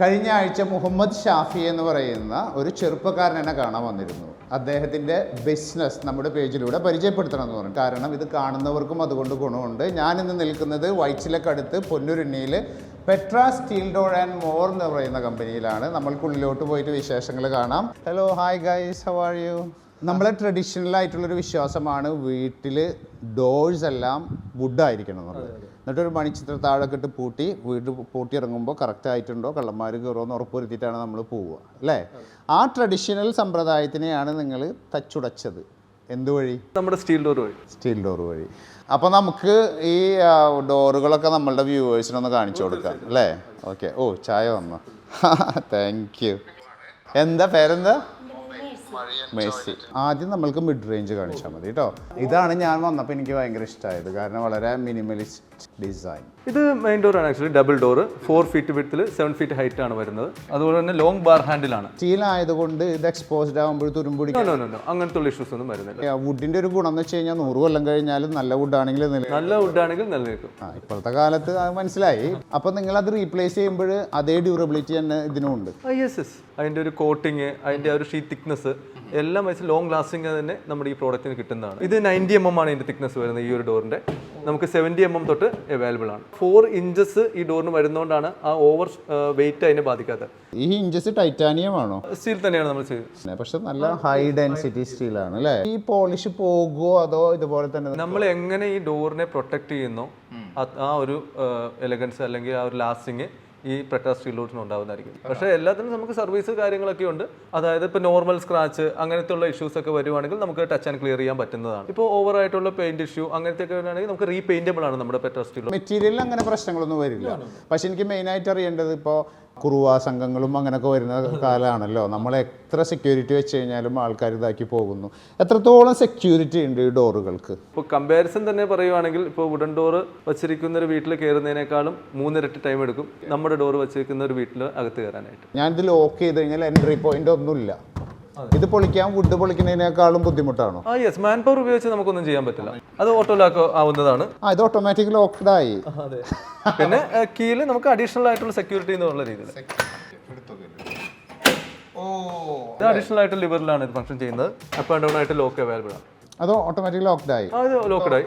കഴിഞ്ഞ ആഴ്ച മുഹമ്മദ് ഷാഫി എന്ന് പറയുന്ന ഒരു ചെറുപ്പക്കാരൻ എന്നെ കാണാൻ വന്നിരുന്നു. അദ്ദേഹത്തിന്റെ ബിസിനസ് നമ്മുടെ പേജിലൂടെ പരിചയപ്പെടുത്തണം എന്ന് പറഞ്ഞു. കാരണം ഇത് കാണുന്നവർക്കും അതുകൊണ്ട് ഗുണമുണ്ട്. ഞാനിന്ന് നിൽക്കുന്നത് വൈച്ചിലക്കടുത്ത് പൊന്നുരുണ്ണിയിൽ Petra steel door and more എന്ന് പറയുന്ന കമ്പനിയിലാണ്. നമ്മൾക്കുള്ളിലോട്ട് പോയിട്ട് വിശേഷങ്ങൾ കാണാം. Hello hi guys how are you നമ്മളെ ട്രഡീഷണൽ ആയിട്ടുള്ളൊരു വിശ്വാസമാണ് വീട്ടിൽ ഡോഴ്സ് എല്ലാം വുഡ് ആയിരിക്കണം എന്നുള്ളത്. എന്നിട്ട് ഒരു മണിച്ചിത്ര താഴൊക്കെ ഇട്ട് പൂട്ടി വീട് പൂട്ടി ഇറങ്ങുമ്പോൾ കറക്റ്റ് ആയിട്ടുണ്ടോ? കള്ളന്മാർ കയറുമെന്ന് ഉറപ്പുവരുത്തിയിട്ടാണ് നമ്മൾ പോവുക അല്ലേ? ആ ട്രഡീഷണൽ സമ്പ്രദായത്തിനെയാണ് നിങ്ങൾ തച്ചുടച്ചത്. എന്തുവഴി നമ്മുടെ സ്റ്റീൽ ഡോർ വഴി. സ്റ്റീൽ ഡോർ വഴി. അപ്പോൾ നമുക്ക് ഈ ഡോറുകളൊക്കെ നമ്മളുടെ വ്യൂവേഴ്സിനൊന്ന് കാണിച്ചു കൊടുക്കാം അല്ലേ? ഓക്കെ. ഓ ചായ വന്നു. താങ്ക് യു എന്താ പേരെന്താ? മേഴ്സി. ആദ്യം നമ്മൾക്ക് മിഡ് റേഞ്ച് കാണിച്ചാൽ മതി കേട്ടോ ഇതാണ് ഞാൻ വന്നപ്പോൾ എനിക്ക് ഭയങ്കര ഇഷ്ടമായത് കാരണം വളരെ മിനിമലിസ്റ്റ് ഡിസൈൻ ഇത് മെയിൻ ഡോർ ആണ് actually double door four feet വിഡ്ത്തിൽ seven feet height ആണ് വരുന്നത്. അതുപോലെ തന്നെ ലോങ് ബാർ ഹാൻഡിലാണ് സ്റ്റീൽ ആയതുകൊണ്ട് ഇത് എക്സ്പോസ്ഡ് ആകുമ്പോൾ തുരുമ്പുടി അങ്ങനത്തെ ഉള്ള ഇഷ്യൂസ് ഒന്നും വരുന്നില്ല. വുഡിന്റെ ഒരു ഗുണം എന്ന് വെച്ച് കഴിഞ്ഞാൽ നൂറ് കൊല്ലം കഴിഞ്ഞാലും നല്ല വുഡ് ആണെങ്കിൽ നല്ല വുഡ് ആണെങ്കിൽ നിലനിൽക്കും. ഇപ്പോഴത്തെ കാലത്ത് അത് മനസ്സിലായി. അപ്പൊ നിങ്ങൾ അത് റീപ്ലേസ് ചെയ്യുമ്പോൾ അതേ ഡ്യൂറബിലിറ്റി തന്നെ ഇതിനുണ്ട് യെസ് യെസ് അതിന്റെ ഒരു കോട്ടിങ് അതിന്റെ ഒരു ഷീ തിക്നെസ് എല്ലാം വയസ്സും ലോങ് ലാസ്റ്റിംഗ് തന്നെ നമ്മുടെ ഈ പ്രോഡക്റ്റിന് കിട്ടുന്നതാണ്. ഇത് നയന്റി എം എം ആണ് ഇതിന്റെ തിക്നെസ് വരുന്നത് ഈ ഒരു ഡോറിന്റെ നമുക്ക് സെവന്റി എം എം തൊട്ട് അവൈലബിൾ ആണ്. ഫോർ ഇഞ്ചസ് ഈ ഡോറിന് വരുന്നതുകൊണ്ടാണ് ആ ഓവർ വെയിറ്റ് അതിനെ ബാധിക്കാത്തത്. ഈ ഇഞ്ചസ് ടൈറ്റാനിയം ആണോ? സ്റ്റീൽ തന്നെയാണ് നമ്മൾ ചെയ്തത് പക്ഷെ നല്ല ഹൈ ഡെൻസിറ്റി സ്റ്റീൽ ആണ് അല്ലേ? ഈ പോളിഷ് പോകുമോ അതോ ഇതുപോലെ തന്നെ നമ്മൾ എങ്ങനെ ഈ ഡോറിനെ പ്രൊട്ടക്ട് ചെയ്യുന്നോ ആ ഒരു എലഗൻസ് അല്ലെങ്കിൽ ആ ഒരു ലാസ്റ്റിങ് ഈ ഡോറിന് ഉണ്ടാവുന്നതായിരിക്കും. പക്ഷേ എല്ലാത്തിനും നമുക്ക് സർവീസ് കാര്യങ്ങളൊക്കെ ഉണ്ട്. അതായത് ഇപ്പോൾ നോർമൽ സ്ക്രാച്ച് അങ്ങനത്തെ ഉള്ള ഇഷ്യൂസ് ഒക്കെ വരുവാണെങ്കിൽ നമുക്ക് ടച്ച് ആൻഡ് ക്ലിയർ ചെയ്യാൻ പറ്റുന്നതാണ്. ഇപ്പോൾ ഓവർ ആയിട്ടുള്ള പെയിന്റ് ഇഷ്യൂ അങ്ങനത്തെ ഒക്കെ വരുവാണെങ്കിൽ നമുക്ക് റീപെയിന്റബിൾ ആണ് നമ്മുടെ പെട്രാ സ്റ്റീൽ മെറ്റീരിയലിൽ അങ്ങനെ പ്രശ്നങ്ങളൊന്നും വരില്ല. പക്ഷെ എനിക്ക് മെയിനായിട്ട് അറിയേണ്ടത് ഇപ്പോൾ കുറുവ സംഘങ്ങളും അങ്ങനെയൊക്കെ വരുന്ന കാലമാണല്ലോ നമ്മൾ എത്ര സെക്യൂരിറ്റി വെച്ച് കഴിഞ്ഞാലും ആൾക്കാർ ഇതാക്കി പോകുന്നു. എത്രത്തോളം സെക്യൂരിറ്റി ഉണ്ട് ഈ ഡോറുകൾക്ക്? ഇപ്പോൾ കമ്പാരിസൺ തന്നെ പറയുവാണെങ്കിൽ ഇപ്പോൾ വുഡൻ ഡോറ് വച്ചിരിക്കുന്ന ഒരു വീട്ടിൽ കയറുന്നതിനേക്കാളും മൂന്നിരട്ടി ടൈം എടുക്കും. നമ്മുടെ ഡോർ വച്ചിരിക്കുന്ന ഒരു വീട്ടിൽ അകത്ത് കയറാനായിട്ട് ഞാനിത് ലോക്ക് ചെയ്ത് കഴിഞ്ഞാൽ എൻട്രി പോയിന്റ് ഒന്നുമില്ല. ഇത് പൊളിക്കാൻ വുഡ് പൊളിക്കുന്നതിനേക്കാളും ബുദ്ധിമുട്ടാണോ? ആ യെസ് മാൻ പവർ ഉപയോഗിച്ച് നമുക്കൊന്നും ചെയ്യാൻ പറ്റില്ല. അത് ഓട്ടോ ലോക്ക് ആവുന്നതാണ്. ആ ഇത് ഓട്ടോമാറ്റിക് ലോക്ക്ഡ് ആയി. അതെ. പിന്നെ കീയിൽ നമുക്ക് അഡീഷണൽ ആയിട്ടുള്ള സെക്യൂരിറ്റി എന്നുള്ള രീതിയിൽ. ഇത് അഡീഷണൽ ആയിട്ട് ലിവറിലാണ് ഇത് ഫംഗ്ഷൻ ചെയ്യുന്നത്. അപ്പ് ആൻഡ് ഡൗൺ ആയിട്ട് ലോക്ക് അവൈലബിൾ ആണ്. അത് ഓട്ടോമാറ്റിക് ലോക്ക്ഡ് ആയി? അത് ലോക്ക്ഡ് ആയി.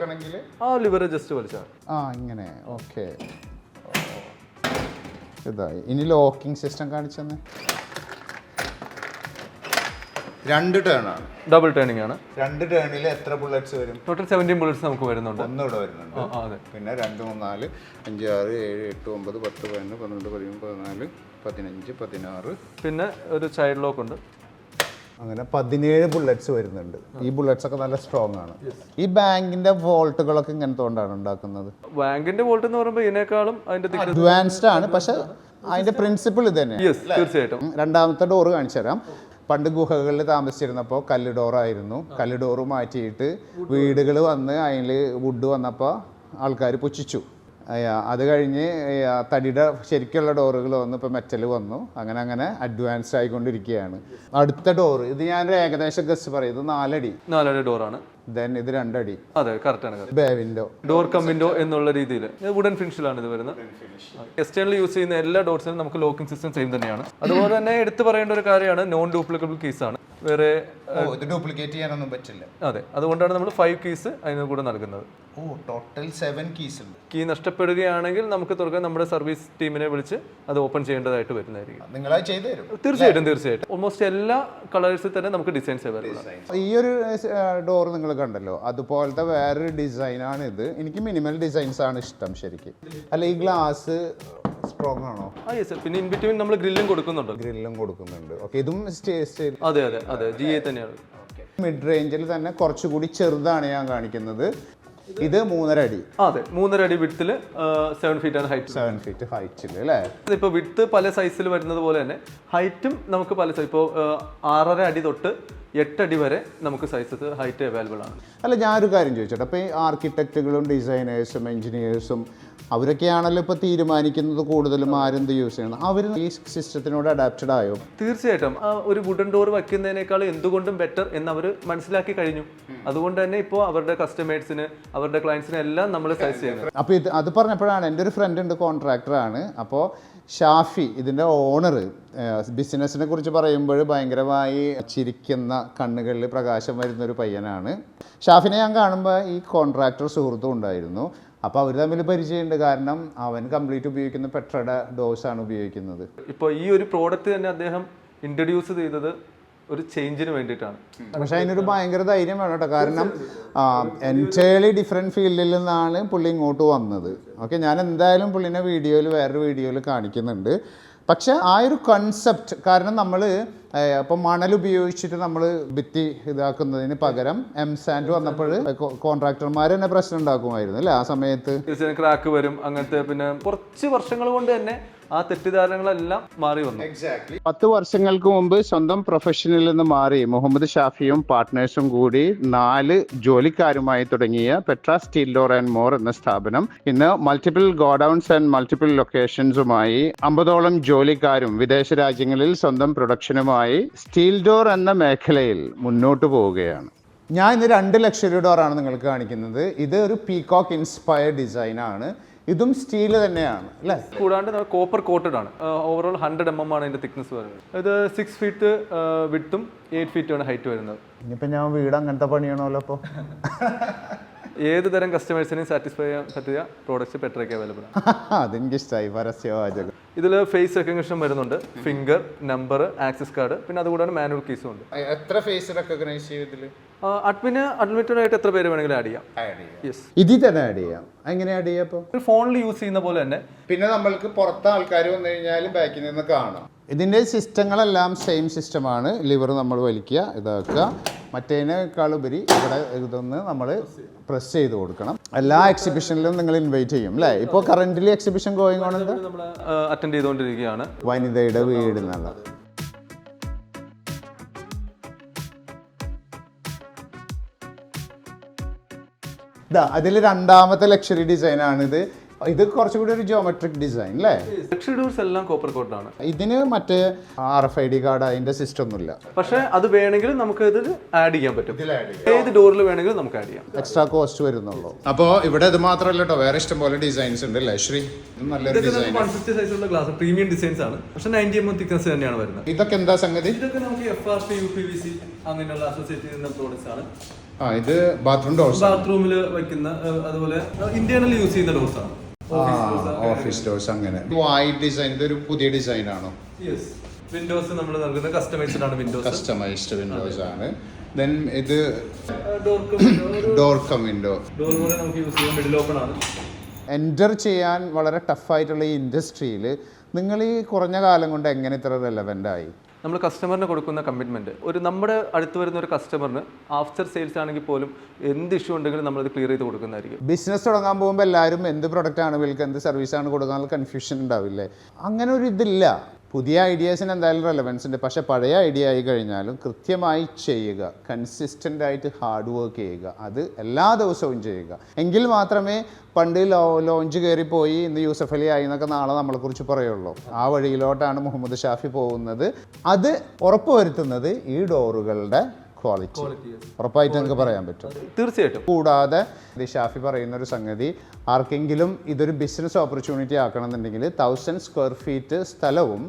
ആ ലിവർ ജസ്റ്റ് വലിച്ചാൽ ആ ഇങ്ങനെ. ഓക്കെ ഇതായി. ഇനി ലോക്കിംഗ് സിസ്റ്റം കാണിച്ചെന്ന്. രണ്ട് ടേൺ ആണ്. ഡബിൾ ടേണിംഗ് ആണ്. രണ്ട് ടേണിൽ എത്ര ബുള്ളറ്റ്സ് വരും? ടോട്ടൽ സെവന്റീൻ ബുള്ളറ്റ്സ് നമുക്ക് വരുന്നുണ്ട്. ഒന്നിവിടെ വരുന്നുണ്ട്. അതെ. പിന്നെ രണ്ട് മൂന്ന് നാല് അഞ്ച് ആറ് ഏഴ് എട്ട് ഒമ്പത് പത്ത് പതിനൊന്ന് പന്ത്രണ്ട് പതിമൂന്ന് പതിനാല് പതിനഞ്ച് പതിനാറ്. പിന്നെ ഒരു ചൈൽഡ് ലോക്ക് ഉണ്ട്. അങ്ങനെ പതിനേഴ് ബുള്ളറ്റ്സ് വരുന്നുണ്ട്. ഈ ബുള്ളറ്റ്സ് ഒക്കെ നല്ല സ്ട്രോങ് ആണ്. ഈ ബാങ്കിന്റെ വോൾട്ടുകളൊക്കെ ഇങ്ങനത്തെ കൊണ്ടാണ് ഉണ്ടാക്കുന്നത്? ബാങ്കിന്റെ വോൾട്ട് എന്ന് പറയുമ്പോൾ ഇതിനേക്കാളും അതിന്റെ അഡ്വാൻസ്ഡ് ആണ് പക്ഷെ അതിന്റെ പ്രിൻസിപ്പിൾ ഇത് തന്നെ തീർച്ചയായിട്ടും. രണ്ടാമത്തെ ഡോർ കാണിച്ചു തരാം പണ്ട് ഗുഹകളിൽ താമസിച്ചിരുന്നപ്പോൾ കല്ല് ഡോറായിരുന്നു കല്ല് ഡോറ് മാറ്റിയിട്ട് വീടുകൾ വന്ന് അതിൽ വുഡ് വന്നപ്പോൾ ആൾക്കാർ പുച്ഛിച്ചു. അത് കഴിഞ്ഞ് തടിയുടെ ശരിക്കുള്ള ഡോറുകൾ വന്നു ഇപ്പോൾ മെറ്റൽ വന്നു അങ്ങനെ അങ്ങനെ അഡ്വാൻസ്ഡ് ആയിക്കൊണ്ടിരിക്കുകയാണ്. അടുത്ത ഡോർ ഇത് ഞാൻ ഏകദേശം ഗസ് പറയും. ഇത് നാലടി. നാലടി ഡോറാണ് ദെൻ ഇത് രണ്ടടി. അതെ കറക്റ്റ് ആണ് bay window door cum window എന്നുള്ള രീതിയിൽ. വുഡൻ ഫിനിഷിലാണ് ഇത് വരുന്നത്. എക്സ്റ്റേണൽ യൂസ് ചെയ്യുന്ന എല്ലാ ഡോർസിനും നമുക്ക് ലോക്കിംഗ് സിസ്റ്റം സെയിം തന്നെയാണ്. അതുപോലെ തന്നെ എടുത്തു പറയേണ്ട ഒരു കാര്യമാണ് നോൺ ഡ്യൂപ്ലിക്കബിൾ കീസ് ആണ്. വേറെ ഇത് ഡ്യൂപ്ലിക്കേറ്റ് ചെയ്യാനൊന്നും പറ്റില്ല. അതെ അതുകൊണ്ടാണ് നമ്മൾ ഫൈവ് കീസ് അതിന് കൂടെ നൽകുന്നത്. ഓ ടോട്ടൽ സെവൻ കീസ് ഉണ്ട്. കീ നഷ്ടപ്പെടുകയാണെങ്കിൽ നമുക്ക് തുറക്കാൻ നമ്മുടെ സർവീസ് ടീമിനെ വിളിച്ച് അത് ഓപ്പൺ ചെയ്യേണ്ടതായിട്ട് വരുന്നതായിരിക്കും. നിങ്ങളത് ചെയ്തു തരും. തീർച്ചയായിട്ടും തീർച്ചയായിട്ടും. ഓൾമോസ്റ്റ് എല്ലാ കളേഴ്സിൽ തന്നെ നമുക്ക് ഡിസൈൻസ് അവൈലബിൾ ആണ്. ഈ ഒരു ഡോർ നിങ്ങൾ കണ്ടല്ലോ അതുപോലത്തെ വേറൊരു ഡിസൈനാണ് ഇത് എനിക്ക് മിനിമൽ ഡിസൈൻസ് ആണ് ഇഷ്ടം ശരിക്കും. അല്ല ഈ ഗ്ലാസ് സ്ട്രോങ് ആണോ? ആ യെസ് പിന്നെ ഇൻ ബിറ്റ്വീൻ നമ്മൾ ഗ്രില്ലും കൊടുക്കുന്നുണ്ട്. ഗ്രില്ലും കൊടുക്കുന്നുണ്ട്. ഓക്കെ ഇതും സ്റ്റേ അതെ അതെ അതെ. ജി എ തന്നെയാണ്. മിഡ് റേഞ്ചിൽ തന്നെ കുറച്ചുകൂടി ചെറുതാണ് ഞാൻ കാണിക്കുന്നത്. ഇത് മൂന്നര അടി. അതെ. മൂന്നര അടി വിഡ്ത്തിൽ സെവൻ ഫീറ്റ് ആണ് ഹൈറ്റ് സെവൻ ഫീറ്റ് ഹൈറ്റിൽ അല്ലേ? ഇപ്പോൾ വിഡ്ത്ത് പല സൈസിൽ വരുന്നത് പോലെ തന്നെ ഹൈറ്റും നമുക്ക് പല സൈസ് ഇപ്പോൾ ആറര അടി തൊട്ട് എട്ടടി വരെ നമുക്ക് സൈസസ് ഹൈറ്റ് അവൈലബിൾ ആണ്. അല്ല ഞാനൊരു കാര്യം ചോദിച്ചോട്ടെ. അപ്പോൾ ഈ ആർക്കിടെക്റ്റുകളും ഡിസൈനേഴ്സും എഞ്ചിനീയേഴ്സും അവരൊക്കെയാണല്ലോ ഇപ്പോൾ തീരുമാനിക്കുന്നത് കൂടുതലും ആരെന്ത് യൂസ് ചെയ്യണം. അവർ ഈ സിസ്റ്റത്തിനോട് അഡാപ്റ്റഡ് ആയോ? തീർച്ചയായിട്ടും. ആ ഒരു വുഡൻ ഡോർ വയ്ക്കുന്നതിനേക്കാൾ എന്തുകൊണ്ടും ബെറ്റർ എന്ന് അവർ മനസ്സിലാക്കി കഴിഞ്ഞു. അതുകൊണ്ട് തന്നെ ഇപ്പോൾ അവരുടെ കസ്റ്റമേഴ്സിന് അവരുടെ ക്ലയൻസിന് എല്ലാം നമ്മൾ സൈസ് ചെയ്യുന്നത് അപ്പോൾ ഇത് അത് പറഞ്ഞപ്പോഴാണ് എന്റെ ഒരു ഫ്രണ്ട് ഉണ്ട് കോൺട്രാക്ടറാണ് അപ്പോൾ ഷാഫി ഇതിന്റെ ഓണർ ബിസിനസ്സിനെ കുറിച്ച് പറയുമ്പോൾ ഭയങ്കരമായി ചിരിക്കുന്ന കണ്ണുകളിൽ പ്രകാശം വരുന്ന ഒരു പയ്യനാണ്. ഷാഫിനെ ഞാൻ കാണുമ്പോൾ ഈ കോൺട്രാക്ടർ സുഹൃത്തും ഉണ്ടായിരുന്നു. അപ്പോൾ അവർ തമ്മിൽ പരിചയമുണ്ട്. കാരണം അവൻ കംപ്ലീറ്റ് ഉപയോഗിക്കുന്ന പെട്രയുടെ ഡോസാണ് ഉപയോഗിക്കുന്നത്. ഇപ്പോൾ ഈ ഒരു പ്രോഡക്റ്റ് തന്നെ അദ്ദേഹം ഇൻട്രൊഡ്യൂസ് ചെയ്തത് ഒരു ചേഞ്ചിന് വേണ്ടിയിട്ടാണ്. പക്ഷെ അതിനൊരു ഭയങ്കര ധൈര്യം വേണം കേട്ടോ. കാരണം എന്റയർലി ഡിഫറെന്റ് ഫീൽഡിൽ നിന്നാണ് പുള്ളി ഇങ്ങോട്ട് വന്നത്. ഓക്കെ ഞാൻ എന്തായാലും പുള്ളിനെ വീഡിയോയിൽ വേറൊരു വീഡിയോയിൽ കാണിക്കുന്നുണ്ട്. പക്ഷെ ആ ഒരു കൺസെപ്റ്റ് കാരണം നമ്മൾ ഇപ്പം മണൽ ഉപയോഗിച്ചിട്ട് നമ്മൾ ഭിത്തി ഇതാക്കുന്നതിന് പകരം എം സാൻഡ് വന്നപ്പോൾ കോൺട്രാക്ടർമാർ തന്നെ പ്രശ്നം ഉണ്ടാക്കുമായിരുന്നു അല്ലേ? ആ സമയത്ത് ക്രാക്ക് വരും അങ്ങനത്തെ പിന്നെ കുറച്ച് വർഷങ്ങൾ കൊണ്ട് തന്നെ ആ തെറ്റിദ്ധാരണകളെല്ലാം മാറി വന്നു. പത്ത് വർഷങ്ങൾക്ക് മുമ്പ് സ്വന്തം പ്രൊഫഷനിൽ നിന്ന് മാറി മുഹമ്മദ് ഷാഫിയും പാർട്ട്നേഴ്സും കൂടി നാല് ജോലിക്കാരുമായി തുടങ്ങിയ Petra steel door and more എന്ന സ്ഥാപനം ഇന്ന് മൾട്ടിപ്പിൾ ഗോഡൌൺസ് ആൻഡ് മൾട്ടിപ്പിൾ ലൊക്കേഷൻസുമായി അമ്പതോളം ജോലിക്കാരും വിദേശ രാജ്യങ്ങളിൽ സ്വന്തം പ്രൊഡക്ഷനുമായി സ്റ്റീൽ ഡോർ എന്ന മേഖലയിൽ മുന്നോട്ട് പോവുകയാണ്. ഞാൻ ഇന്ന് രണ്ട് ലക്ഷറി ഡോറാണ് നിങ്ങൾക്ക് കാണിക്കുന്നത്. ഇത് ഒരു പീകോക്ക് ഇൻസ്പയർഡ് ഡിസൈനാണ് ആണ്. ഇതും സ്റ്റീൽ തന്നെയാണ് അല്ലേ? കൂടാണ്ട് കോപ്പർ കോട്ടഡ് ആണ്. ഓവറോൾ ഹൺഡ്രഡ് എം എം ആണ് ഇതിന്റെ തിക്നെസ് വരുന്നത് ഇത് സിക്സ് ഫീറ്റ് വിട്ടും എയ്റ്റ് ഫീറ്റ് ആണ് ഹൈറ്റ് വരുന്നത്. ഇനിയിപ്പോൾ ഞാൻ വീട് അങ്ങനത്തെ പണിയാണല്ലോ അപ്പോൾ ഏത് തരം കസ്റ്റമേഴ്സിനെയും സാറ്റിസ്ഫൈ ചെയ്യാൻ പറ്റിയ പ്രോഡക്റ്റ് പ്രോഡക്റ്റ്സ് പെട്രയ്ക്ക് അവൈലബിൾ ആണ്. അതെനിക്കിഷ്ടമായി പരസ്യവാചകം. ഇതിൽ ഫേസ് റെക്കഗ്നിഷൻ വരുന്നുണ്ട്. ഫിംഗർ നമ്പർ ആക്സസ് കാർഡ് പിന്നെ അതുകൂടാണ് മാനുവൽ കീസും ഉണ്ട്. എത്ര ഫേസ് റെക്കഗ്നൈസ് ചെയ്തതിൽ അഡ്മിന് അഡ്മിറ്റഡ് ആയിട്ട് എത്ര പേര് വേണമെങ്കിലും ആഡ് ചെയ്യാം. യെസ് ഇതിൽ തന്നെ ആഡ് ചെയ്യാം. എങ്ങനെ ആഡ് ചെയ്യാം അപ്പോൾ ഫോണിൽ യൂസ് ചെയ്യുന്ന പോലെ തന്നെ പിന്നെ നമ്മൾക്ക് പുറത്തെ ആൾക്കാർ വന്നു കഴിഞ്ഞാലും ബാക്കിൽ നിന്ന് കാണാം. ഇതിന്റെ സിസ്റ്റങ്ങളെല്ലാം സെയിം സിസ്റ്റമാണ് ലിവർ നമ്മൾ വലിക്കുക ഇതാക്കുക. മറ്റേതിനേക്കാൾ ഉപരി ഇവിടെ ഇതൊന്ന് നമ്മൾ പ്രസ് ചെയ്ത് കൊടുക്കണം. എല്ലാ എക്സിബിഷനിലും നിങ്ങൾ ഇൻവൈറ്റ് ചെയ്യും അല്ലേ ഇപ്പോൾ കറന്റ് എക്സിബിഷൻ ഗോയിങ് ഓൺ നമ്മൾ അറ്റൻഡ് ചെയ്തുകൊണ്ടിരിക്കുകയാണ്. വനിതയുടെ വീട് എന്നുള്ളത് അതിൽ രണ്ടാമത്തെ ലക്ഷറി ഡിസൈൻ ഇത് കുറച്ചുകൂടി ഒരു ജിയോമെട്രിക് ഡിസൈൻ അല്ലേ ലക്ഷറി ഡോർസ് എല്ലാം കോപ്പർ കോട്ടാണ് ഇതിന് മറ്റേ R F I D card അതിന്റെ സിസ്റ്റം ഒന്നുമില്ല. പക്ഷേ അത് വേണമെങ്കിൽ നമുക്ക് ഇത് ആഡ് ചെയ്യാൻ പറ്റും. ഏത് ഡോറിൽ വേണമെങ്കിലും നമുക്ക് ആഡ് ചെയ്യാം. എക്സ്ട്രാ കോസ്റ്റ് വരുന്നുള്ളൂ. അപ്പോൾ ഇവിടെ ഇത് മാത്രമല്ല കേട്ടോ വേറെ ഇഷ്ടംപോലെ ഡിസൈൻസ് ഉണ്ട് അല്ലേ ശ്രീ? ഇത് നല്ലൊരു ഡിസൈൻ വൺ ഫിഫ്റ്റി സൈസുള്ള ഗ്ലാസ് പ്രീമിയം ഡിസൈൻസ് ആണ്. പക്ഷെ നയന്റി എം തിക്നസ് തന്നെയാണ് വരുന്നത്. ഇതൊക്കെ എന്താ സംഗതി? ഇതൊക്കെ നമുക്ക് F R P U P V C അങ്ങനെയുള്ള അസോസിയേറ്റ് ചെയ്യുന്ന പ്രോഡക്ട്സ് ആണ്. ആ ഇത് ബാത്റൂം ഡോർസ് ബാത്റൂമിൽ വെക്കുന്ന അതുപോലെ ഇന്റേണൽ യൂസ് ചെയ്യുന്ന ഡോർസ് ആണ്. ഓഫീസ് ഡോസ് അങ്ങനെ. വൈഡ് ഡിസൈൻ ഇതൊരു പുതിയ ഡിസൈൻ ആണോ? യെസ് വിൻഡോസ് നമ്മൾ നൽകുന്ന കസ്റ്റമൈസ്ഡ് ആണ് വിൻഡോസ് കസ്റ്റമൈസ്ഡ് വിൻഡോസ് ആണ്. ദെൻ ഇത് door door cum window door കൂടെ നമുക്ക് യൂസ് ചെയ്യാം. മിഡിൽ ഓപ്പൺ ആണ്. എന്റർ ചെയ്യാൻ വളരെ ടഫായിട്ടുള്ള ഈ ഇൻഡസ്ട്രിയിൽ നിങ്ങൾ ഈ കുറഞ്ഞ കാലം കൊണ്ട് എങ്ങനെ ഇത്ര റെലവന്റ് ആയി? നമ്മൾ കസ്റ്റമറിന് കൊടുക്കുന്ന കമ്മിറ്റ്മെന്റ് ഒരു നമ്മുടെ അടുത്ത് വരുന്ന ഒരു കസ്റ്റമറിന് ആഫ്റ്റർ സെയിൽസ് ആണെങ്കിൽ പോലും എന്ത് ഇഷ്യൂ ഉണ്ടെങ്കിലും നമ്മളത് ക്ലിയർ ചെയ്ത് കൊടുക്കുന്നതായിരിക്കും. ബിസിനസ് തുടങ്ങാൻ പോകുമ്പോൾ എല്ലാവരും എന്ത് പ്രൊഡക്റ്റാണ് വിൽക്കുക എന്ത് സർവീസാണ് കൊടുക്കാനുള്ള കൺഫ്യൂഷൻ ഉണ്ടാവില്ലേ? അങ്ങനെ ഒരു ഇതില്ല. പുതിയ ഐഡിയാസിന് എന്തായാലും റെലവൻസ് ഉണ്ട്. പക്ഷേ പഴയ ഐഡിയ ആയി കഴിഞ്ഞാലും കൃത്യമായി ചെയ്യുക കൺസിസ്റ്റന്റ് ആയിട്ട് ഹാർഡ് വർക്ക് ചെയ്യുക അത് എല്ലാ ദിവസവും ചെയ്യുക. എങ്കിൽ മാത്രമേ പണ്ട് ലോ ലോഞ്ച് കയറിപ്പോയി ഇന്ന് യൂസഫ് അലി ആയി എന്നൊക്കെ നാളെ നമ്മളെക്കുറിച്ച് പറയുള്ളൂ. ആ വഴിയിലോട്ടാണ് മുഹമ്മദ് ഷാഫി പോകുന്നത്. അത് ഉറപ്പുവരുത്തുന്നത് ഈ ഡോറുകളുടെ ക്വാളിറ്റി ഉറപ്പായിട്ട് നമുക്ക് പറയാൻ പറ്റും. തീർച്ചയായിട്ടും. കൂടാതെ ഷാഫി പറയുന്ന ഒരു സംഗതി ആർക്കെങ്കിലും ഇതൊരു ബിസിനസ് ഓപ്പർച്യൂണിറ്റി ആക്കണമെന്നുണ്ടെങ്കിൽ തൗസൻഡ് സ്ക്വയർ ഫീറ്റ് സ്ഥലവും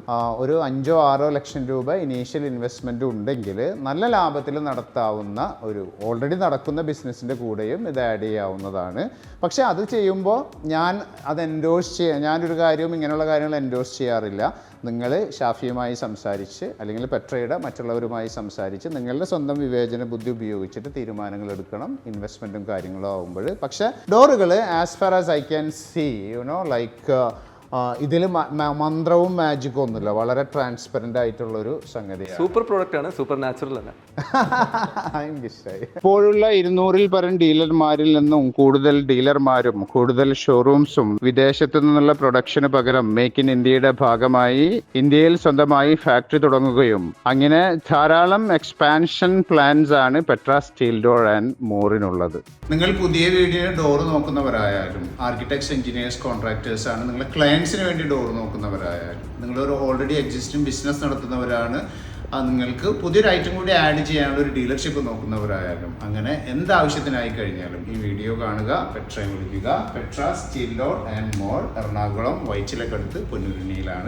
ഒരു അഞ്ചോ ആറോ ലക്ഷം രൂപ ഇനീഷ്യൽ ഇൻവെസ്റ്റ്മെന്റും ഉണ്ടെങ്കിൽ നല്ല ലാഭത്തിൽ നടത്താവുന്ന ഒരു ഓൾറെഡി നടക്കുന്ന ബിസിനസ്സിന്റെ കൂടെയും ഇത് ആഡ് ചെയ്യാവുന്നതാണ്. പക്ഷേ അത് ചെയ്യുമ്പോൾ ഞാൻ അത് എൻഡോഴ്സ് ചെയ്യാൻ ഞാനൊരു കാര്യവും ഇങ്ങനെയുള്ള കാര്യങ്ങൾ എൻഡോഴ്സ് ചെയ്യാറില്ല. നിങ്ങൾ ഷാഫിയുമായി സംസാരിച്ച് അല്ലെങ്കിൽ പെട്രയുടെ മറ്റുള്ളവരുമായി സംസാരിച്ച് നിങ്ങളുടെ സ്വന്തം വിവേചന ബുദ്ധി ഉപയോഗിച്ചിട്ട് തീരുമാനങ്ങൾ എടുക്കണം. ഇൻവെസ്റ്റ്മെന്റും കാര്യങ്ങളും ആകുമ്പോൾ പക്ഷേ ഡോറുകൾ as far as I can see you know like ഇതിൽ മന്ത്രവും മാജിക്കും ഒന്നുമില്ല. വളരെ ട്രാൻസ്പെറന്റ് ആയിട്ടുള്ളൊരു സംഗതിയാണ്. സൂപ്പർ പ്രോഡക്റ്റ് ആണ് സൂപ്പർ നാച്ചുറൽ അല്ല. ഇപ്പോഴുള്ള ഇരുന്നൂറിൽ പരം ഡീലർമാരിൽ നിന്നും കൂടുതൽ ഡീലർമാരും കൂടുതൽ ഷോറൂംസും വിദേശത്തു നിന്നുള്ള പ്രൊഡക്ഷന് പകരം മേക്ക് ഇൻ ഇന്ത്യയുടെ ഭാഗമായി ഇന്ത്യയിൽ സ്വന്തമായി ഫാക്ടറി തുടങ്ങുകയും അങ്ങനെ ധാരാളം എക്സ്പാൻഷൻ പ്ലാൻസ് ആണ് പെട്ര സ്റ്റീൽ ഡോർ ആൻഡ് മോറിനുള്ളത് നിങ്ങൾ പുതിയ വീടിന് ഡോർ നോക്കുന്നവരായാലും ആർക്കിടെക്ട്സ് എഞ്ചിനീയേഴ്സ് കോൺട്രാക്ടേഴ്സ് ആണ് നിങ്ങൾ ക്ലയൻസിന് വേണ്ടി ഡോർ നോക്കുന്നവരായാലും നിങ്ങളൊരു ഓൾറെഡി എക്സിസ്റ്റിംഗ് ബിസിനസ് നടത്തുന്നവരാണ് നിങ്ങൾക്ക് പുതിയൊരു ഐറ്റം കൂടി ആഡ് ചെയ്യാനുള്ള ഒരു ഡീലർഷിപ്പ് നോക്കുന്നവരായാലും അങ്ങനെ എന്താവശ്യത്തിനായി കഴിഞ്ഞാലും ഈ വീഡിയോ കാണുക പെട്രയെ വിളിക്കുക. Petra steel door and more Ernakulam വൈച്ചിലക്കടുത്ത് പൊന്നുരുണിയിലാണ്